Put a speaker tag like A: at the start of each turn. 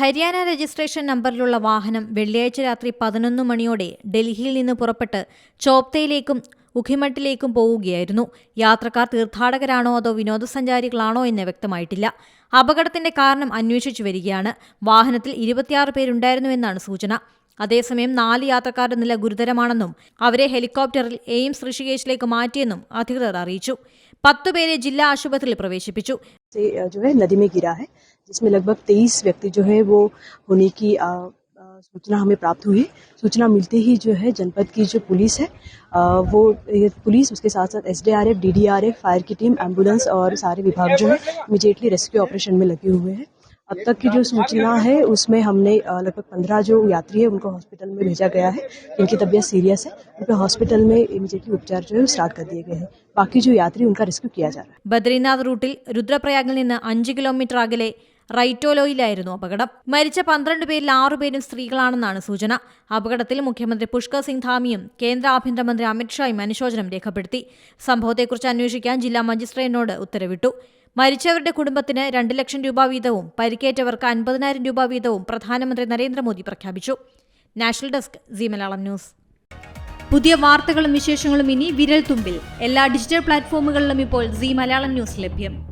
A: Haryana registration നമ്പറിലുള്ള വാഹനം വെള്ളിയാഴ്ച രാത്രി പതിനൊന്ന് മണിയോടെ ഡൽഹിയിൽ നിന്ന് പുറപ്പെട്ട് ചോപ്തയിലേക്കും ഉഖിമട്ടിലേക്കും പോവുകയായിരുന്നു. യാത്രക്കാർ തീർത്ഥാടകരാണോ അതോ വിനോദസഞ്ചാരികളാണോ എന്ന് വ്യക്തമായിട്ടില്ല. അപകടത്തിന്റെ കാരണം അന്വേഷിച്ചു വരികയാണ്. വാഹനത്തിൽ ഇരുപത്തിയാറ് പേരുണ്ടായിരുന്നുവെന്നാണ് സൂചന. അതേസമയം നാല് യാത്രക്കാരുടെ നില ഗുരുതരമാണെന്നും അവരെ ഹെലികോപ്റ്ററിൽ എയിംസ് ഋഷികേശിലേക്ക് മാറ്റിയെന്നും അധികൃതർ അറിയിച്ചു. പത്തുപേരെ ജില്ലാ ആശുപത്രിയിൽ പ്രവേശിപ്പിച്ചു.
B: से जो है नदी में गिरा है जिसमें लगभग तेईस व्यक्ति जो है वो होने की आ, सूचना हमें प्राप्त हुई। सूचना मिलते ही जो है जनपद की जो पुलिस है वो ये पुलिस उसके साथ साथ एसडीआरएफ डीडीआरएफ फायर की टीम एंबुलेंस और सारे विभाग जो है इमीजिएटली रेस्क्यू ऑपरेशन में लगे हुए हैं। अब तक की जो सूचना है उसमें हमने अ, लगभग पंद्रह जो यात्री है उनको हॉस्पिटल में भेजा गया है जिनकी तबीयत सीरियस है उनको हॉस्पिटल में इमीडिएटली उपचार जो है स्टार्ट कर दिए गए हैं बाकी जो यात्री उनका रेस्क्यू किया जा रहा है
A: ബദ്രീനാഥ് റൂട്ടിൽ രുദ്രപ്രയാഗിൽ നിന്ന് അഞ്ച് കിലോമീറ്റർ അകലെ റൈറ്റോലോയിലായിരുന്നു അപകടം. മരിച്ച പന്ത്രണ്ട് പേരിൽ ആറുപേരും സ്ത്രീകളാണെന്നാണ് സൂചന. അപകടത്തിൽ മുഖ്യമന്ത്രി പുഷ്കർ സിംഗ് ധാമിയും കേന്ദ്ര ആഭ്യന്തരമന്ത്രി അമിത്ഷായും അനുശോചനം രേഖപ്പെടുത്തി. സംഭവത്തെക്കുറിച്ച് അന്വേഷിക്കാൻ ജില്ലാ മജിസ്ട്രേറ്റിനോട് ഉത്തരവിട്ടു. മരിച്ചവരുടെ കുടുംബത്തിന് രണ്ട് ലക്ഷം രൂപ വീതവും പരിക്കേറ്റവർക്ക് അൻപതിനായിരം രൂപ വീതവും പ്രധാനമന്ത്രി നരേന്ദ്രമോദി പ്രഖ്യാപിച്ചു. National desk Zee Malayalam news. പുതിയ വാർത്തകളും വിശേഷങ്ങളും ഇനി വിരൽ തുമ്പിൽ എല്ലാ ഡിജിറ്റൽ പ്ലാറ്റ്ഫോമുകളിലും ഇപ്പോൾ സി മലയാളം ന്യൂസ് ലഭ്യം.